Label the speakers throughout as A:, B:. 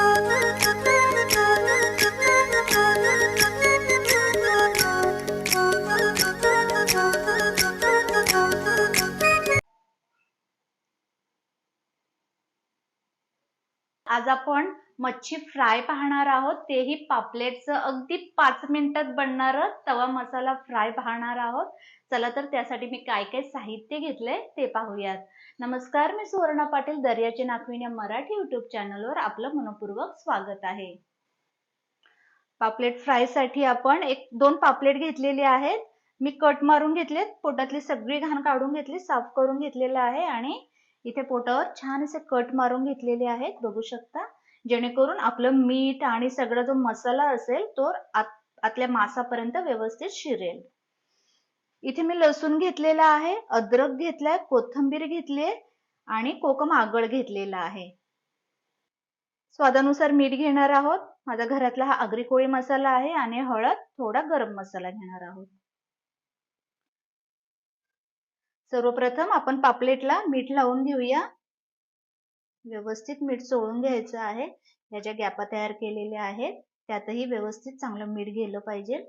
A: Oh, आज आपण मच्छी फ्राय पाहणार आहोत. तेही पापलेटचं. अगदी पाच मिनिटात बनणारं तवा मसाला फ्राय पाहणार आहोत. चला तर त्यासाठी मी काय काय साहित्य घेतलंय ते पाहूयात. नमस्कार मी सुवर्णा पाटील दर्याचे नाखवीन या मराठी युट्यूब चॅनलवर आपलं मनपूर्वक स्वागत आहे. पापलेट फ्रायसाठी आपण एक दोन पापलेट घेतलेली आहेत. मी कट मारून घेतलेत. पोटातली सगळी घाण काढून घेतली साफ करून घेतलेलं आहे आणि इथे पोटावर छान असे कट मारून घेतलेले आहेत बघू शकता. जेणेकरून आपलं मीठ आणि सगळा जो मसाला असेल तो आत आतल्या मासापर्यंत व्यवस्थित शिरेल. इथे मी लसूण घेतलेला आहे अद्रक घेतलाय कोथंबीर घेतलीये आणि कोकम आगळ घेतलेला आहे. स्वादानुसार मीठ घेणार आहोत. माझा घरातला हा आगरी कोळी मसाला आहे आणि हळद थोडा गरम मसाला घेणार आहोत. सर्वप्रथम आपण पापलेटला मीठ लावून घेऊया. व्यवस्थित मीठ चोळून घ्यायचं आहे. ह्या ज्या गॅपा तयार केलेल्या आहेत त्यातही व्यवस्थित चांगलं मीठ गेलं पाहिजे.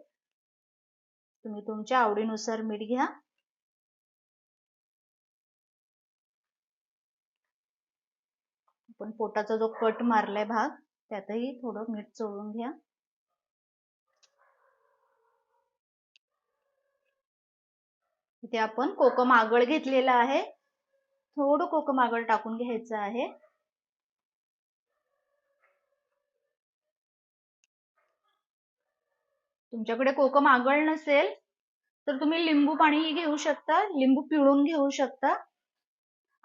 A: तुम्ही तुमच्या आवडीनुसार मीठ घ्या. आपण पोटाचा जो कट मारलाय भाग त्यातही थोडं मीठ चोळून घ्या. इथे आपण कोकम आगळ घेतलेला आहे. थोडं कोकम आगळ टाकून घ्यायचं आहे. तुमच्याकडे कोकम आगळ नसेल तर तुम्ही लिंबू पाणीही घेऊ शकता लिंबू पिळून घेऊ शकता.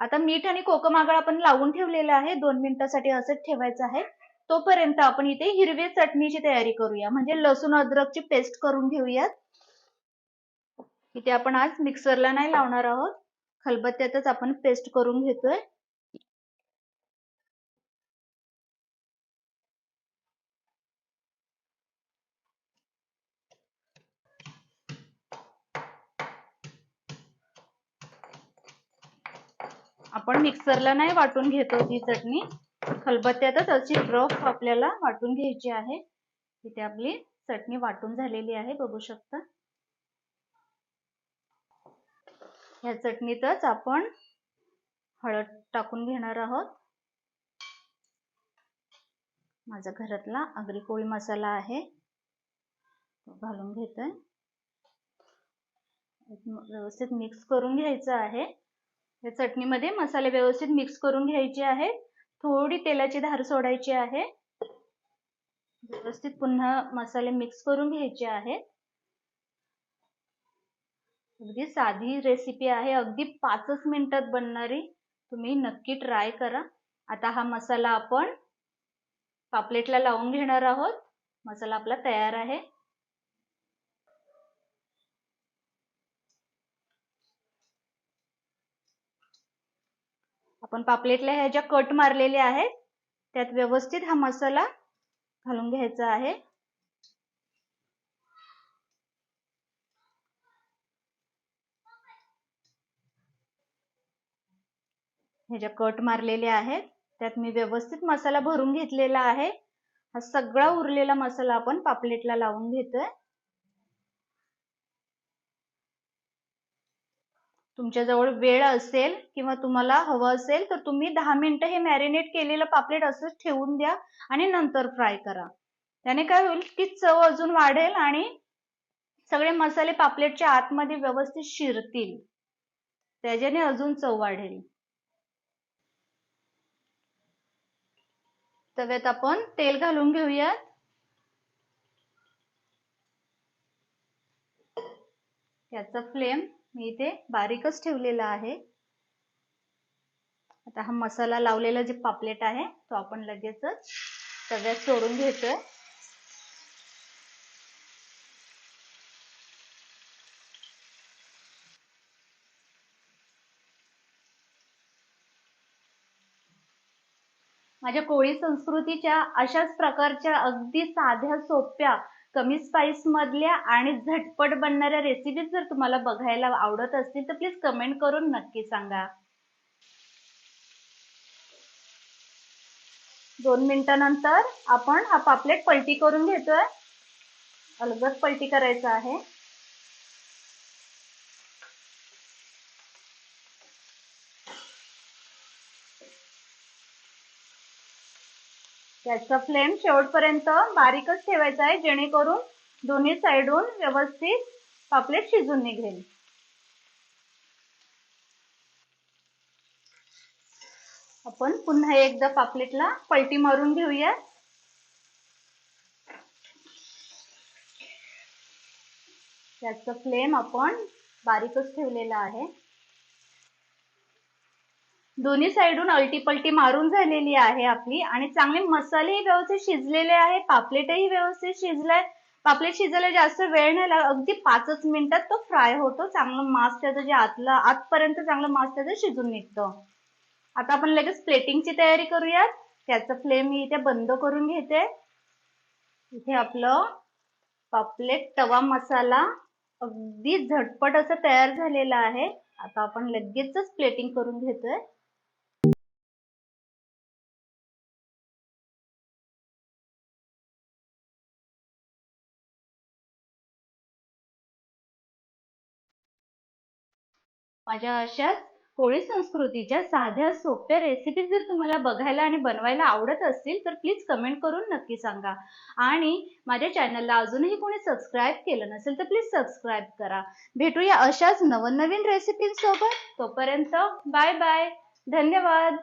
A: आता मीठ आणि कोकम आगळ आपण लावून ठेवलेलं आहे. दोन मिनिटासाठी असंच ठेवायचं आहे. तोपर्यंत आपण इथे हिरवे चटणीची तयारी करूया. म्हणजे लसूण अद्रकची पेस्ट करून घेऊयात. इथे आपण आज मिक्सरला नाही लावणार आहोत. खलबत्त्यातच आपण पेस्ट करून घेतोय. आपण मिक्सरला नाही वाटून घेतो ही चटणी. खलबत्त्यातच अशी रफ आपल्याला वाटून घ्यायची आहे. इथे आपली चटणी वाटून झालेली आहे बघू शकता. ह्या चटणीतच आपण हळद टाकून घेणार आहोत. माझा घरातला आगरी कोळी मसाला आहे. तो घालून घेतोय व्यवस्थित मिक्स करून घ्यायचं आहे. या चटणीमध्ये मसाले व्यवस्थित मिक्स करून घ्यायचे आहे थोडी तेलाची धार सोडायची आहे. व्यवस्थित पुन्हा मसाले मिक्स करून घ्यायचे आहेत. अगदी साधी रेसिपी आहे. अगदी पाचच मिनिटात बनणारी. तुम्ही नक्की ट्राय करा. आता हा मसाला आपण पापलेटला लावून घेणार आहोत. मसाला आपला तयार आहे. आपण पापलेटला ह्या ज्या कट मारलेल्या आहेत त्यात व्यवस्थित हा मसाला घालून घ्यायचा आहे. हे ज्या कट मारलेले आहेत त्यात मी व्यवस्थित मसाला भरून घेतलेला आहे. हा सगळा उरलेला मसाला आपण पापलेटला लावून घेतोय. तुमच्याजवळ वेळ असेल किंवा तुम्हाला हवं असेल तर तुम्ही दहा मिनिटं हे मॅरिनेट केलेलं पापलेट असंच ठेवून द्या आणि नंतर फ्राय करा. त्याने काय होईल की चव अजून वाढेल आणि सगळे मसाले पापलेटच्या आतमध्ये व्यवस्थित शिरतील. त्याच्याने अजून चव वाढेल. तव्यात आपण तेल घालून घेऊयात. याचा फ्लेम मी इथे बारीकच ठेवलेला आहे. आता हा मसाला लावलेला जे पापलेट आहे तो आपण लगेचच तव्यात सोडून घेतोय. माझ्या कोळी संस्कृतीच्या अशाच प्रकारच्या अगदी साध्या सोप्या कमी स्पाइस मधल्या आणि झटपट बनणाऱ्या रेसिपीज जर तुम्हाला बघायला आवडत असतील तर प्लीज कमेंट करून नक्की सांगा. दोन मिनिटानंतर आपण हा पापलेट पलटी करून घेतोय. अलगद पलटी करायचा आहे. त्याचा फ्लेम शेवटपर्यंत बारीकच ठेवायचा आहे जेणेकरून दोन्ही साईडून व्यवस्थित पापलेट शिजून निघेल. आपण पुन्हा एकदा पापलेटला पलटी मारून घेऊया. त्याचा फ्लेम आपण बारीकच ठेवलेला आहे. दोन्ही साईडून अल्टीपल्टी मारून झालेली आहे आपली. आणि चांगले मसालेही व्यवस्थित शिजलेले आहे पापलेटही व्यवस्थित शिजलाय. पापलेट शिजायला जास्त वेळ नाही लागला अगदी पाचच मिनिटात तो फ्राय होतो. चांगलं मांस त्याचं जे आतलं आतपर्यंत चांगलं मांस त्याचं शिजून निघतं. आता आपण लगेच प्लेटिंगची तयारी करूयात. त्याचं फ्लेम मी इथे बंद करून घेते. इथे आपलं पापलेट तवा मसाला अगदी झटपट असं तयार झालेला आहे. आता आपण लगेचच प्लेटिंग करून घेतोय. माझ्या अशाच कोळी संस्कृतीच्या साध्या सोप्या रेसिपी जर तुम्हाला बघायला आणि बनवायला आवडत असतील तर प्लीज कमेंट करून नक्की सांगा. आणि माझ्या चॅनलला अजूनही कोणी सबस्क्राईब केलं नसेल तर प्लीज सबस्क्राईब करा. भेटूया अशाच नवनवीन रेसिपींसोबत तोपर्यंत बाय बाय धन्यवाद.